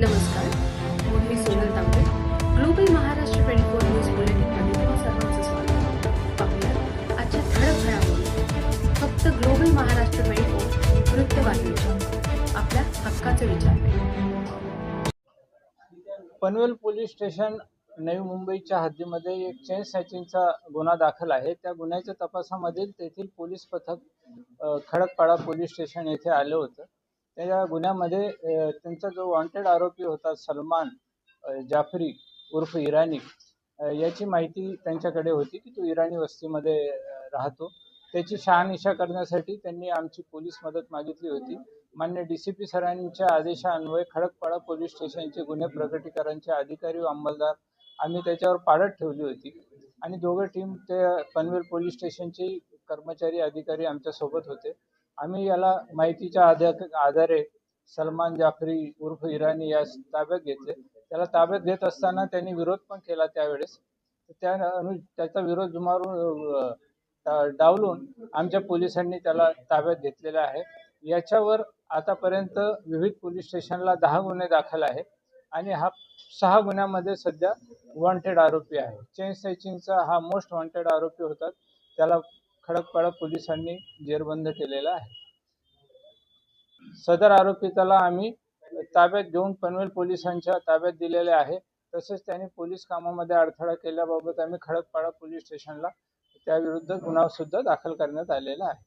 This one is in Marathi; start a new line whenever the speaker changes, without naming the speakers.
नमस्कार मी Sonal Tambe global Maharashtra twenty four news बुलेटिनमध्ये तुम्हा सर्वांचं स्वागत. पाहूया आजच्या ठळक घडामोडी फक्त ग्लोबल महाराष्ट्र ट्वेंटी फोर वृत्तवाहिनीच्या आपल्या हक्काचे विचार.
पनवेल पोलीस स्टेशन नवी मुंबईच्या हद्दीमध्ये एक चेन स्नॅचिंगचा गुन्हा दाखल आहे. त्या गुन्ह्याच्या तपासामध्ये तेथील पोलीस पथक खडकपाडा पोलीस स्टेशन येथे आलं होतं. त्या गुन्ह्यामध्ये त्यांचा जो वॉन्टेड आरोपी होता सलमान जाफरी उर्फ इराणी याची माहिती त्यांच्याकडे होती की तो इराणी वस्तीमध्ये राहतो. त्याची शहानिशा करण्यासाठी त्यांनी आमची पोलीस मदत मागितली होती. मान्य डी सी पी सरांच्या आदेशान्वये खडकपाडा पोलीस स्टेशनचे गुन्हे प्रकटीकरणचे अधिकारी व अंमलदार आम्ही त्याच्यावर पाडत ठेवली होती. आणि दोघं टीम ते पनवेल पोलीस स्टेशनचे कर्मचारी अधिकारी आमच्यासोबत होते. आम्ही याला माहितीच्या आधारे सलमान जाफरी उर्फ इराणी यास ताब्यात घेतले. त्याला ताब्यात घेत असताना त्यांनी विरोध पण केला त्यावेळेस. त्या अनु त्याचा विरोध जुमारून डा- डावलून आमच्या पोलिसांनी त्याला ताब्यात घेतलेला आहे. याच्यावर आतापर्यंत विविध पोलीस स्टेशनला दहा गुन्हे दाखल आहेत आणि हा सहा गुन्ह्यामध्ये सध्या वॉन्टेड आरोपी आहे. चेन स्नेचिंगचा हा मोस्ट वॉन्टेड आरोपी होता. त्याला खडकपाडा पोलिसांनी जेरबंद केलेला आहे. सदर आरोपिताला आम्ही ताब्यात घेऊन पनवेल पोलिसांच्या ताब्यात दिलेले आहे. तसेच त्यांनी पोलीस कामामध्ये अडथळा केल्याबाबत आम्ही खडकपाडा पोलीस स्टेशनला त्याविरुद्ध गुन्हा सुद्धा दाखल करण्यात आलेला आहे.